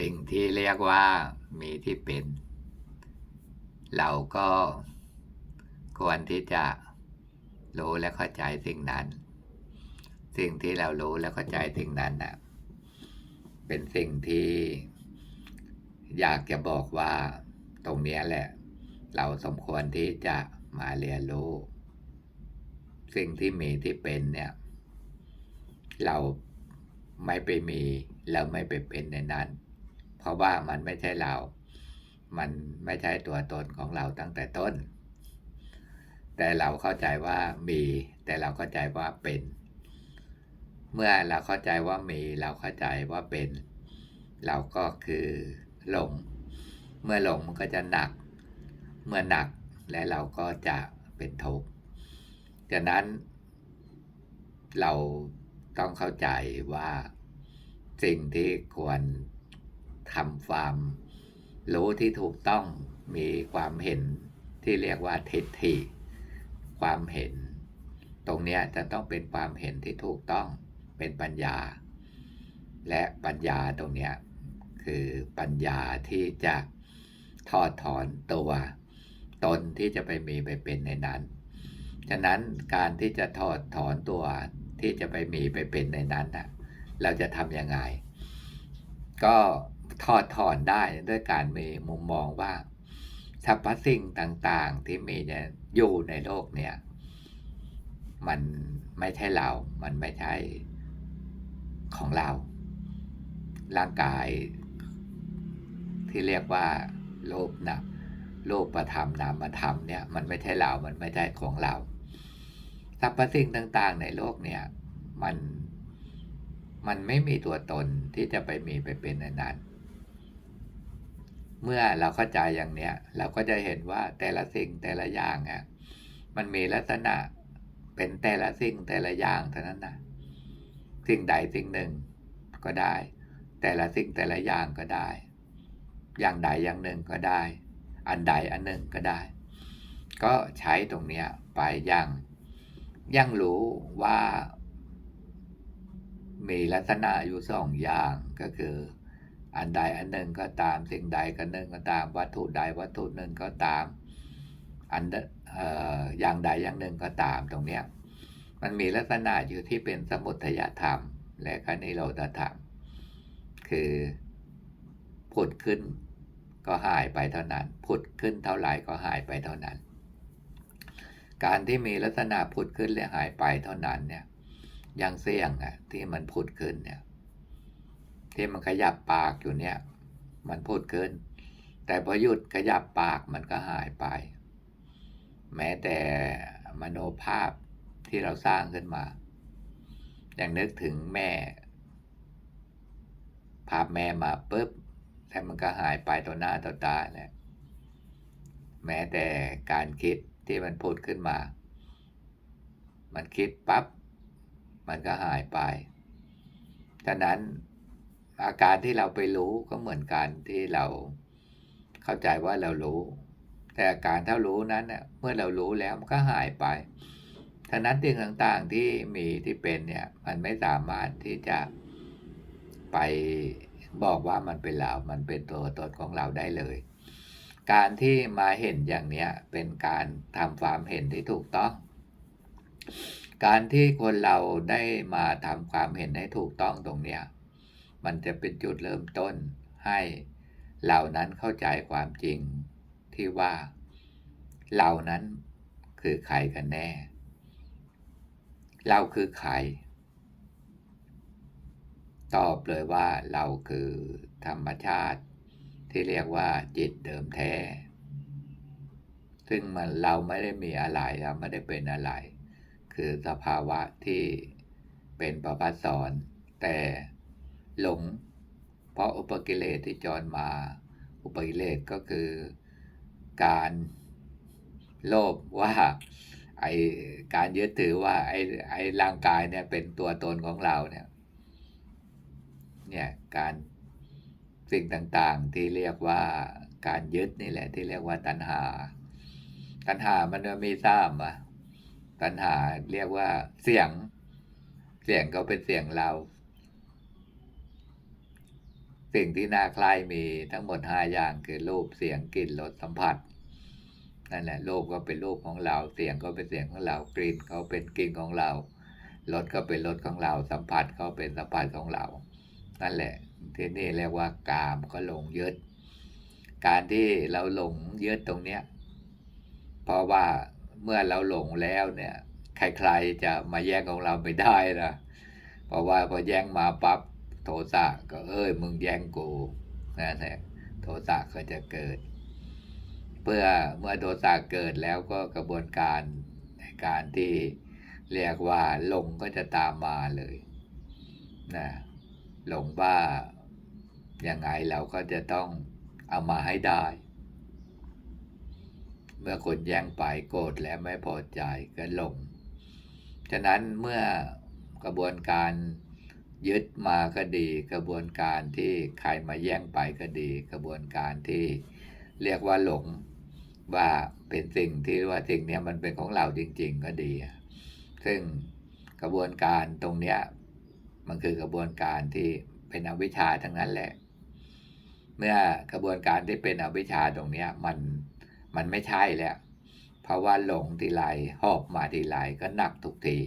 สิ่งที่เรียกว่ามีที่เป็น เราก็ควรที่จะรู้และเข้าใจสิ่งนั้น สิ่งที่เรารู้และเข้าใจสิ่งนั้นน่ะเป็นสิ่งที่อยากจะบอกว่าตรงนี้แหละ เราสมควรที่จะมาเรียนรู้ สิ่งที่มีที่เป็นเนี่ย เราไม่ไปมี เราไม่ไปเป็นในนั้น ราะว่ามันไม่ใช่เรา มันไม่ใช่ตัวตนของเราตั้งแต่ต้น แต่เราเข้าใจว่ามี แต่เราเข้าใจว่าเป็น เมื่อเราเข้าใจว่ามี เราเข้าใจว่าเป็น เราก็คือหลง เมื่อหลงมันก็จะหนัก เมื่อหนักและเราก็จะเป็นทุกข์ฉะนั้น เราต้องเข้าใจว่าสิ่งที่ควร ทำความรู้ที่ถูกต้องมีความเห็นที่เรียกว่าทิฏฐิความเห็น ตรงนี้จะต้องเป็นความเห็นที่ถูกต้องเป็นปัญญา และปัญญาตรงนี้คือปัญญาที่จะทอดถอนตัวตนที่จะไปมีไปเป็นในนั้น ฉะนั้นการที่จะถอดถอนตัวที่จะไปมีไปเป็นในนั้นเราจะทำยังไง ก็ ถอดถอนได้ด้วยการมีมุมมองว่าสรรพสิ่งต่างๆที่มีเนี่ยอยู่ในโลกเนี่ย มันไม่ใช่เรา มันไม่ใช่ของเรา ร่างกายที่เรียกว่าโลภนะโลภประธรรมนามธรรมเนี่ย มันไม่ใช่เรา มันไม่ใช่ของเราสรรพสิ่งต่างๆ ในโลกเนี่ย มันมันไม่มีตัวตนที่จะไปมีไปเป็นในนั้น เมื่อเราเข้าใจอย่างเนี้ย เราก็จะเห็นว่าแต่ละสิ่งแต่ละอย่างอะมันมีลักษณะเป็นแต่ละสิ่งแต่ละอย่างเท่านั้นนะสิ่งใดสิ่งหนึ่งก็ได้ แต่ละสิ่งแต่ละอย่างก็ได้ อย่างใดอย่างหนึ่งก็ได้ อันใดอันหนึ่งก็ได้ ก็ใช้ตรงเนี้ยไปอย่างยังรู้ว่า มีลักษณะอยู่สองอย่างก็คือ อันใดอันหนึ่งก็ตามสิ่งใดก็หนึ่งก็ตาม วัตถุใดวัตถุหนึ่งก็ตาม อันเอ่ออย่างใดอย่างหนึ่งก็ตามตรงเนี้ยมันมีลักษณะอยู่ที่เป็นสมุทัยธรรม และก็นิโรธธรรม คือผุดขึ้นก็หายไปเท่านั้นผุดขึ้นเท่าไหร่ก็หายไปเท่านั้น การที่มีลักษณะผุดขึ้นและหายไปเท่านั้นเนี่ยยังเสี่ยงอะที่มันผุดขึ้นเนี่ย ที่มันขยับปากอยู่เนี่ย มันพูดขึ้นแต่พอหยุดขยับปากมันก็หายไป แม้แต่มโนภาพที่เราสร้างขึ้นมา อย่างนึกถึงแม่ ภาพแม่มาปุ๊บแต่มันก็หายไปต่อหน้าต่อตาเนี่ยแม้แต่การคิดที่มันพูดขึ้นมา มันคิดปับ๊บ มันก็หายไป ฉะนั้น อาการที่เราไปรู้ก็เหมือนกันที่เราเข้าใจว่าเรารู้ แต่อาการถ้ารู้นั้นเน่ยเมื่อเรารู้แล้วมันก็หายไปฉะนั้นสิ่งต่างๆที่มีที่เป็นเนี่ยมันไม่สามารถที่จะไปบอกว่ามันเป็นเรา มันเป็นตัวตนของเราได้เลย การที่มาเห็นอย่างเนี้ยเป็นการทำความเห็นที่ถูกต้อง การที่คนเราได้มาทำความเห็นให้ถูกต้องตรงเนี้ย มันจะเป็นจุดเริ่มต้นให้เหล่านั้นเข้าใจความจริงที่ว่าเหล่านั้นคือใครกันแน่ เราคือใคร ตอบเลยว่าเราคือธรรมชาติที่เรียกว่าจิตเดิมแท้ ซึ่งมันเราไม่ได้มีอะไรเราไม่ได้เป็นอะไร คือสภาวะที่เป็นประพัสสอนแต่ หลง เพราะอุปกิเลสที่จรมา อุปกิเลสก็คือการโลภว่าไอการยึดถือว่าไอไอร่างกายเนี่ยเป็นตัวตนของเราเนี่ยเนี่ยการสิ่งต่างๆที่เรียกว่าการยึดนี่แหละที่เรียกว่าตัณหา ตัณหามันไมีซ้ำอะตัณหาเรียกว่าเสียง เสียงก็เป็นเสียงเรา สิ่งที่น่าใคร่มีทั้งหมดห้าอย่างคือรูปเสียงกลิ่นรสสัมผัสนั่นแหละรูปก็เป็นรูปของเรา เสียงก็เป็นเสียงของเรา กลิ่นก็เป็นกลิ่นของเรารสก็เป็นรสของเรา สัมผัสก็เป็นสัมผัสของเรา นั่นแหละ ที่นี่เรียกว่ากามก็หลงยึด การที่เราหลงยึดตรงเนี้ย เพราะว่าเมื่อเราหลงแล้วเนี่ย ใครๆจะมาแย่งของเราไม่ได้นะ เพราะว่าพอแย่งมาปั๊บ โทสะก็เอ้ยมึงแย่งกูนั่นแหละโทสะก็จะเกิด เพื่อเมื่อโทสะเกิดแล้วก็กระบวนการในการที่เรียกว่าหลงก็จะตามมาเลยนะหลงว่ายังไงเราก็จะต้องเอามาให้ได้ เมื่อคนแย่งไปโกรธและไม่พอใจก็หลง ฉะนั้นเมื่อกระบวนการ ยึดมาก็ดี กระบวนการที่ใครมาแย่งไปก็ดี กระบวนการที่เรียกว่าหลงว่าเป็นสิ่งที่ว่าสิ่งนี้มันเป็นของเราจริง ๆ ก็ดี ซึ่งกระบวนการตรงเนี้ยมันคือกระบวนการที่เป็นอวิชชาทั้งนั้นแหละ เมื่อกระบวนการที่เป็นอวิชชาตรงเนี้ยมันมันไม่ใช่แล้ว เพราะว่าหลงทีไรหอบมาทีไรก็หนักทุกที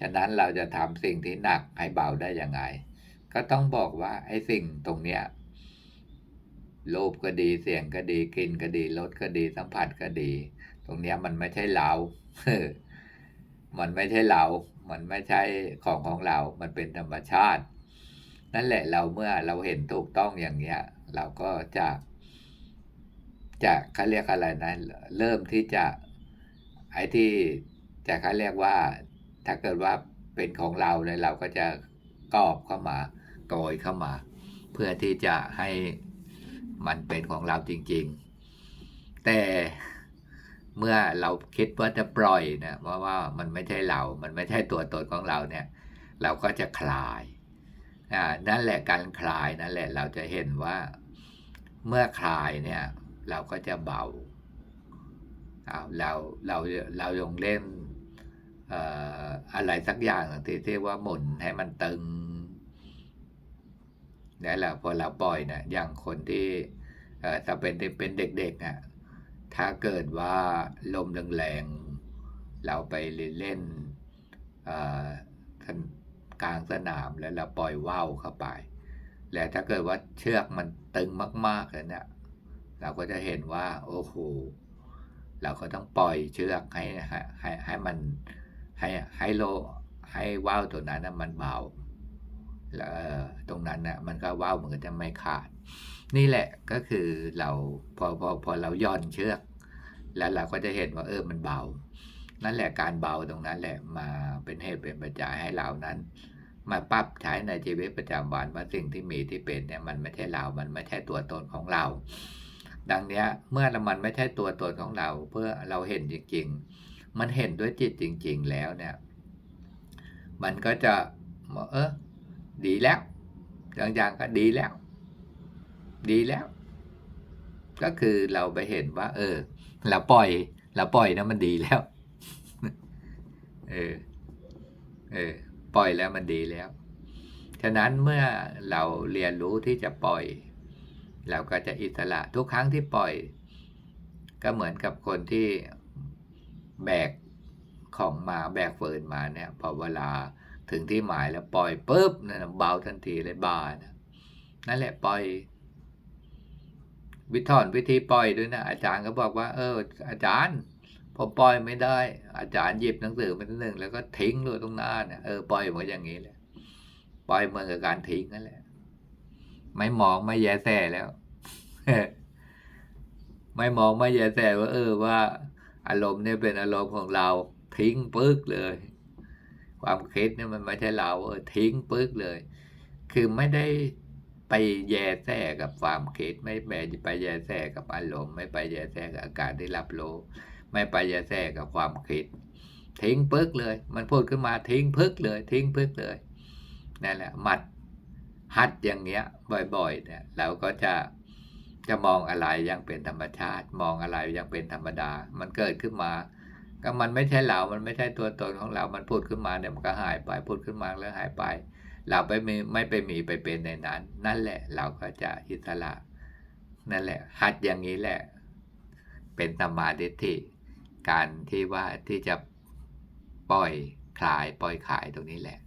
ฉะนั้นเราจะทำสิ่งที่หนักให้เบาได้ยังไง ก็ต้องบอกว่าไอ้สิ่งตรงเนี้ยรูปก็ดีเสียงก็ดีกลิ่นก็ดีรสก็ดีสัมผัสก็ดี ตรงเนี้ยมันไม่ใช่เรา มันไม่ใช่เรา มันไม่ใช่ของของเรา มันเป็นธรรมชาติ นั่นแหละเราเมื่อเราเห็นถูกต้องอย่างเนี้ย เราก็จะจะเขาเรียกอะไรนะเริ่มที่จะไอ้ที่จะเขาเรียกว่า ถ้าเกิดว่าเป็นของเราเลยเราก็จะกอบเข้ามากอยเข้ามา เพื่อที่จะให้มันเป็นของเราจริง ๆ แต่เมื่อเราคิดว่าจะปล่อยนะว่าว่ามันไม่ใช่เรา มันไม่ใช่ตัวตนของเราเนี่ย เราก็จะคลายอ่านั่นแหละการคลายนั่นแหละเราจะเห็นว่าเมื่อคลายเนี่ย เราก็จะเบาเอาเราเราเราลงเล่น อะไรสักอย่างที่ที่ว่าหมุนให้มันตึงนี่แหละพอเราปล่อยนะอย่างคนที่ถ้าเป็นเป็นเด็กๆอะถ้าเกิดว่าลมแรงๆเราไปเล่นกลางสนามแล้วเราปล่อยว่าวเข้าไป แล้วถ้าเกิดว่าเชือกมันตึงมากๆเลยเนี่ยเราก็จะเห็นว่า โอ้โหเราก็ต้องปล่อยเชือกให้ให้ให้ให้มัน ให้ให้โลให้ว่าวตัวนั้นนะมันเบาแล้วตรงนั้นนะ่ะมันก็ว่าวมันก็จะไม่ขาด นี่แหละก็คือเราพอพอพอเราย่อนเชือก แล้วเราก็จะเห็นว่าเออมันเบา นั่นแหละการเบาตรงนั้นแหละมาเป็นเหตุเป็นปัจจัยให้เรานั้น มาปรับใช้ในชีวิตประจำวันว่าสิ่งที่มีที่เป็นเนี่ยมันไม่ใช่เรา มันไม่ใช่ตัวตนของเรา ดังนี้เมื่อมันไม่ใช่ตัวตนของเรา เพื่อเราเห็นจริงๆ มันเห็นด้วยจิตจริง ๆ แล้วเนี่ย มันก็จะเออดีแล้วอย่างอย่างก็ดีแล้ว ดีแล้ว ก็คือเราไปเห็นว่า เออ เราปล่อย เราปล่อยนะมันดีแล้ว เออ เออ ปล่อยแล้วมันดีแล้ว ฉะนั้นเมื่อเราเรียนรู้ที่จะปล่อย เราก็จะอิสระทุกครั้งที่ปล่อย ก็เหมือนกับคนที่ แบกของมาแบกเฟิร์นมาเนี่ยพอเวลาถึงที่หมายแล้วปล่อยปุ๊บนะเบาทันทีเลยบานะนั่นแหละปล่อย วิธอนวิธีปล่อยด้วยนะอาจารย์ก็บอกว่า เออ อาจารย์พอปล่อยไม่ได้ อาจารย์หยิบหนังสือมาหนึ่งแล้วก็ทิ้งเลยตรงหน้าเนี่ยเออปล่อยเหมือนอย่างนี้แหละปล่อยเหมือนกับการทิ้งนั่นแหละ ไม่มองไม่แยแสแล้วไม่มองไม่แยแสว่า เออว่า อารมณ์เนี่ยเป็นอารมณ์ของเราทิ้งปึ๊กเลย ความคิดเนี่ยมันไม่ใช่เราเออทิ้งปึ๊กเลย คือไม่ได้ไปแย่แสกับความคิดไม่ไปไปแย่แสกับอารมณ์ไม่ไปแย่แสกับอาการที่รับรู้ไม่ไปแย่แสกับความคิด ทิ้งปึ๊กเลย มันพูดขึ้นมาทิ้งพึกเลย ทิ้งพึกเลยนั่นแหละหมัดหัดอย่างเงี้ย บ่อยๆเนี่ยเราก็จะ จะมองอะไรยังเป็นธรรมชาติ มองอะไรยังเป็นธรรมดา มันเกิดขึ้นมา ก็มันไม่ใช่เรา มันไม่ใช่ตัวตนของเรา มันพูดขึ้นมาเนี่ยมันก็หายไป พูดขึ้นมาแล้วหายไป เราไปไม่ไม่ไปมีไปเป็นในนั้น นั่นแหละ เราก็จะอิสระ นั่นแหละ หัดอย่างนี้แหละ เป็นธรรมาธิที่การที่ว่าที่จะปล่อยคลายปล่อยขายตรงนี้แหละ